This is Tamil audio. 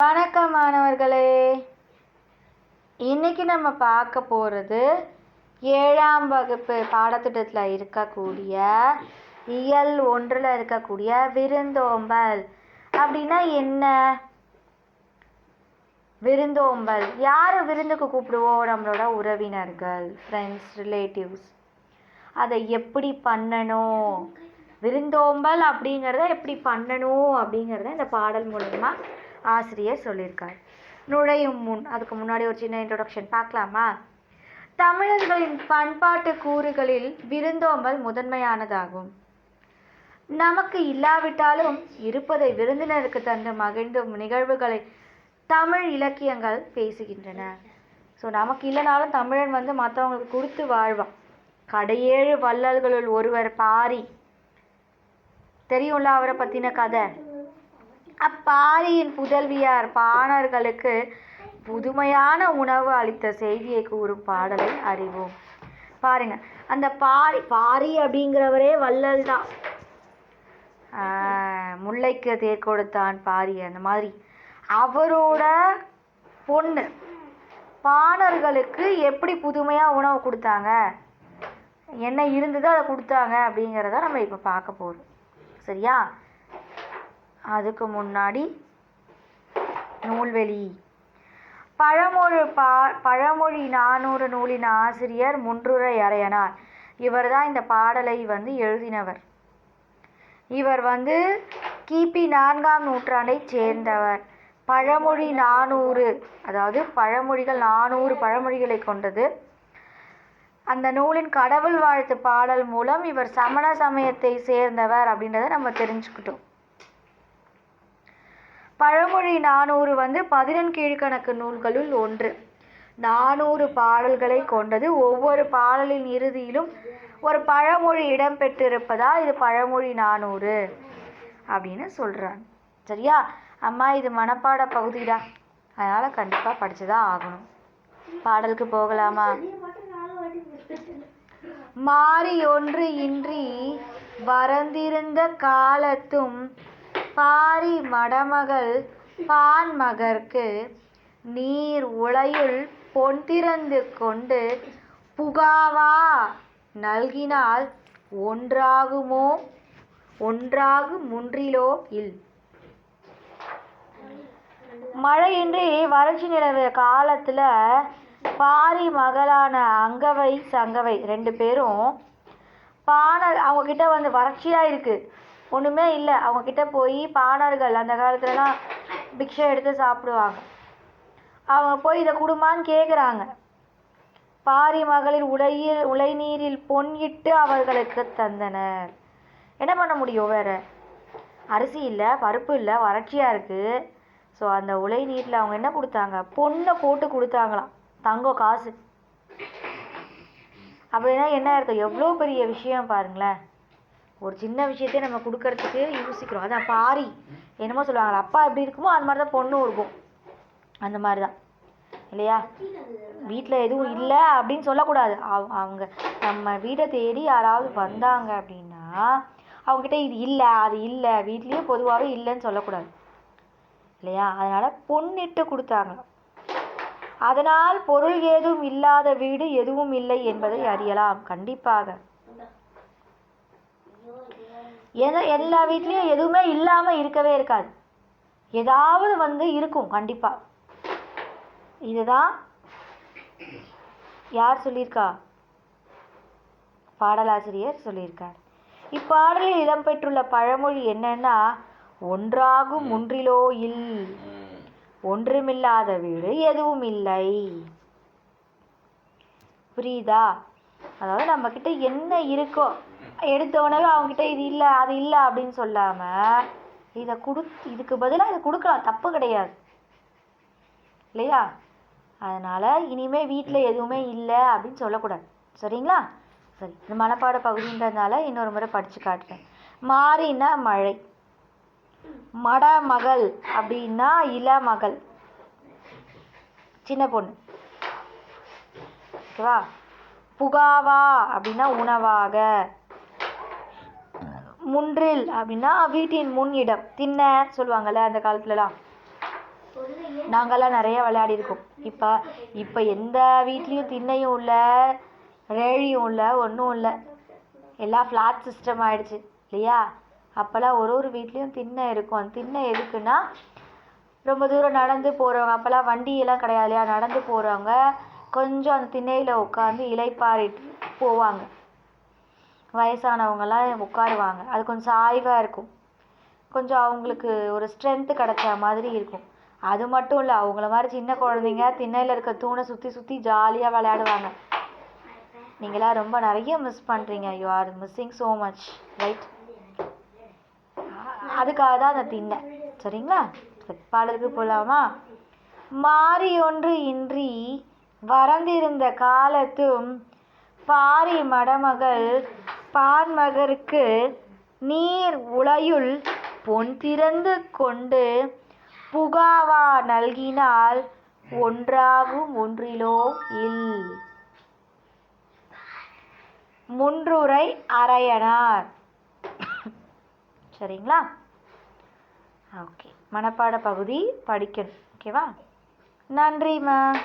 வணக்கம் மாணவர்களே. இன்னைக்கு நம்ம பார்க்க போகிறது ஏழாம் வகுப்பு பாடத்திட்டத்தில் இருக்கக்கூடிய இயல் ஒன்றில் இருக்கக்கூடிய விருந்தோம்பல். அப்படின்னா என்ன? விருந்தோம்பல். யார் விருந்துக்கு கூப்பிடுவோம் நம்மளோட உறவினர்கள் ஃப்ரெண்ட்ஸ் ரிலேட்டிவ்ஸ் அதை எப்படி பண்ணணும்? விருந்தோம்பல் அப்படிங்கிறத எப்படி பண்ணணும் அப்படிங்கிறத இந்த பாடல் மூலயமா ஆசிரியர் சொல்லியிருக்கார். நுழையும் முன் அதுக்கு முன்னாடி ஒரு சின்ன இன்ட்ரொடக்ஷன் பார்க்கலாமா? தமிழர்களின் பண்பாட்டு கூறுகளில் விருந்தோம்பல் முதன்மையானதாகும். நமக்கு இல்லாவிட்டாலும் இருப்பதை விருந்தினருக்கு தந்து மகிழ்ந்தும் நிகழ்வுகளை தமிழ் இலக்கியங்கள் பேசுகின்றன. ஸோ நமக்கு இல்லைனாலும் தமிழன் வந்து மற்றவங்களுக்கு கொடுத்து வாழ்வான். கடையேழு வள்ளல்களுள் ஒருவர் பாரி. தெரியும்ல அவரை பற்றின கதை? அப்பாரியின் புதல்வியார் பாணர்களுக்கு புதுமையான உணவு அளித்த செய்தியை கூறும் பாடலை அறிவோம். பாருங்க அந்த பாரி பாரி அப்படிங்கிறவரே வள்ளல் தான். முல்லைக்கு தேர் கொடுத்தான் பாரி அந்த மாதிரி. அவரோட பொண்ணு பாணர்களுக்கு எப்படி புதுமையாக உணவு கொடுத்தாங்க? என்ன இருந்ததோ அதை கொடுத்தாங்க அப்படிங்கிறத நம்ம இப்போ பார்க்க போகிறோம் சரியா? அதுக்கு முன்னாடி நூல்வெளி. பழமொழி பா பழமொழி நானூறு நூலின் ஆசிரியர் முன்றுரை அறையனார் இவர் தான் இந்த பாடலை வந்து எழுதினவர். இவர் வந்து கிபி நான்காம் நூற்றாண்டைச் சேர்ந்தவர். பழமொழி நானூறு அதாவது பழமொழிகள் நானூறு பழமொழிகளை கொண்டது. அந்த நூலின் கடவுள் வாழ்த்து பாடல் மூலம் இவர் சமண சமயத்தை சேர்ந்தவர் அப்படின்றத நம்ம தெரிஞ்சுக்கிட்டோம். பழமொழி நானூறு வந்து பதினெண் கீழ்கணக்கு நூல்களுள் ஒன்று. நானூறு பாடல்களை கொண்டது ஒவ்வொரு பாடலின் இறுதியிலும் ஒரு பழமொழி இடம்பெற்றிருப்பதால் இது பழமொழி நானூறு அப்படின்னு சொல்கிறாங்க சரியா? அம்மா இது மனப்பாட பகுதிடா. அதனால் கண்டிப்பாக படித்து தான் ஆகணும். பாடலுக்கு போகலாமா? மாறி ஒன்று இன்றி வரந்திருந்த காலத்தும் பாரி மடமகள் பான்மகர்க்கு நீர் உலையுள் பொன் திறந்து கொண்டு புகாவா? நல்கினால் ஒன்றாகுமோ? ஒன்றாகு முன்றிலோ இல். மழையின்றி வறட்சி நிலவு காலத்தில் பாரி மகளான அங்கவை சங்கவை ரெண்டு பேரும் பாணர் அவங்கக்கிட்ட வந்து வறட்சியாக இருக்குது ஒன்றுமே இல்லை. அவங்கக்கிட்ட போய் பாணர்கள் அந்த காலத்துலலாம் பிக்ஷை எடுத்து சாப்பிடுவாங்க. அவங்க போய் இதை குடுமான்னு கேட்குறாங்க பாரி மகளிர் உலையில் உலைநீரில் பொன்னிட்டு அவர்களுக்கு தந்தனர். என்ன பண்ண முடியும் வேற? அரிசி இல்லை பருப்பு இல்லை வறட்சியாக இருக்குது ஸோ அந்த உலை நீரில் அவங்க என்ன கொடுத்தாங்க? பொண்ணை போட்டு கொடுத்தாங்களாம். தங்கம் காசு. அப்படின்னா என்ன அர்த்தம்? எவ்வளோ பெரிய விஷயம் பாருங்களேன். ஒரு சின்ன விஷயத்தையே நம்ம கொடுக்கறதுக்கு யோசிக்கிறோம். அதான் பாரி. என்னமோ சொல்லுவாங்களா அப்பா எப்படி இருக்குமோ அந்த மாதிரி தான் பொண்ணும் இருக்கும். அந்த மாதிரி தான் இல்லையா? வீட்டில் எதுவும் இல்லை அப்படின்னு சொல்லக்கூடாது. அவங்க நம்ம வீட்டை தேடி யாராவது வந்தாங்க அப்படின்னா அவங்ககிட்ட இது இல்லை அது இல்லை வீட்லேயும் பொதுவாகவே இல்லைன்னு சொல்லக்கூடாது. இல்லையா? அதனால் பொண்ணிட்டு கொடுத்தாங்க அதனால் பொருள் ஏதும் இல்லாத வீடு எதுவும் இல்லை என்பதை அறியலாம். கண்டிப்பாக. எத எல்லா வீட்லேயும் எதுவுமே இல்லாமல் இருக்கவே இருக்காது. ஏதாவது வந்து இருக்கும் கண்டிப்பாக இதுதான் யார் சொல்லியிருக்கா? பாடலாசிரியர் சொல்லியிருக்கார். இப்பாடலில் இடம்பெற்றுள்ள பழமொழி என்னன்னா ஒன்றாகும் ஒன்றிலோ இல் ஒன்றுமில்லாத வீடு எதுவும் இல்லை. புரியுதா? அதாவது நம்ம கிட்ட என்ன இருக்கோ எடுத்த உடனே அவங்ககிட்ட இது இல்லை அது இல்லை அப்படின்னு சொல்லாமல் இதை கொடு இதுக்கு பதிலாக இதை கொடுக்கலாம் தப்பு கிடையாது. இல்லையா? அதனால் இனிமேல் வீட்டில் எதுவுமே இல்லை அப்படின்னு சொல்லக்கூடாது. சரிங்களா? சரி இந்த மனப்பாட பகுதின்றதுனால இன்னொரு முறை படிச்சு காட்டுறேன். மாறினா மழை. மடமகள் அப்படின்னா இளமகள். சின்ன பொண்ணு. ஓகேவா? புகாவா அப்படின்னா உணவாக. முன்றில் அப்படின்னா வீட்டின் முன் இடம். திண்ணை சொல்லுவாங்கல்ல அந்த காலத்துலலாம். நாங்கள்லாம் நிறைய விளையாடி இருக்கோம் இப்போ இப்போ எந்த வீட்லேயும் திண்ணையும் இல்லை ரேழியும் இல்லை ஒன்றும் இல்லை. எல்லாம் ஃப்ளாட் சிஸ்டம் ஆயிடுச்சு இல்லையா? அப்போல்லாம் ஒரு ஒரு வீட்லேயும் திண்ணை இருக்கும். அந்த திண்ணை எதுக்குன்னா ரொம்ப தூரம் நடந்து போகிறவங்க அப்போல்லாம் வண்டியெல்லாம் கிடையாது இல்லையா? நடந்து போகிறவங்க கொஞ்சம் அந்த திண்ணையில் உட்காந்து இலைப்பாரிட்டு போவாங்க. வயசானவங்கெல்லாம் உட்காருவாங்க. அது கொஞ்சம் சாய்வாக இருக்கும். கொஞ்சம் அவங்களுக்கு ஒரு ஸ்ட்ரென்த்து கிடைச்ச மாதிரி இருக்கும். அது மட்டும் இல்லை அவங்கள மாதிரி சின்ன குழந்தைங்க திண்ணையில் இருக்க தூணை சுற்றி சுற்றி ஜாலியாக விளையாடுவாங்க. நீங்களாம் ரொம்ப நிறைய மிஸ் பண்ணுறீங்க you are missing so much right அதுக்காக தான் அந்த திண்ணை. சரிங்களா? பாடலுக்கு போகலாமா மாறி ஒன்று இன்றி வரந்திருந்த காலத்தும் பாரி மடமகள் பான்மகருக்கு நீர் உலையுள் பொன் திறந்து கொண்டு புகாவா நல்கினால் ஒன்றாகும் ஒன்றிலோ இல். முன்றுரை அரையனார். சரிங்களா? ஓகே. மனப்பாட பகுதி படிக்கணும். ஓகேவா? நன்றிம்மா